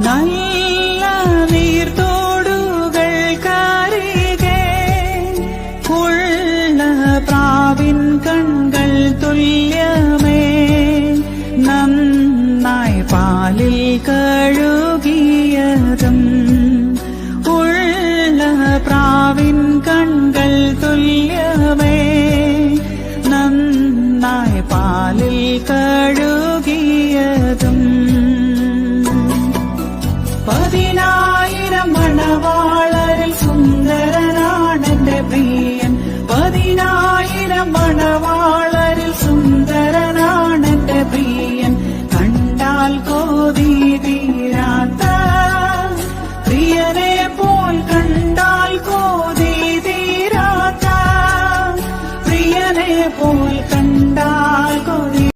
നല്ല നീർത്തോടുകൾ കരുകെ ഉള്ള പ്രാവിൻ കൺകൾ തുല്യമേ നന്നായി പാലിൽ കഴുകിയതും ഉള്ള പ്രാവിൻ കൺകൾ തുല്യമേ നന്നായി പാലിൽ കഴുകിയതും. മണവാളരിൽ സുന്ദരനാണെന്റെ പ്രിയൻ. പതിനായിരം മണവാളരിൽ സുന്ദരനാണെന്റെ പ്രിയൻ. കണ്ടാൽ കോതി തീരാത്ത പ്രിയനെ പോൽ കണ്ടാൽ കോതി തീരാത്ത പ്രിയനെ പോൽ കണ്ട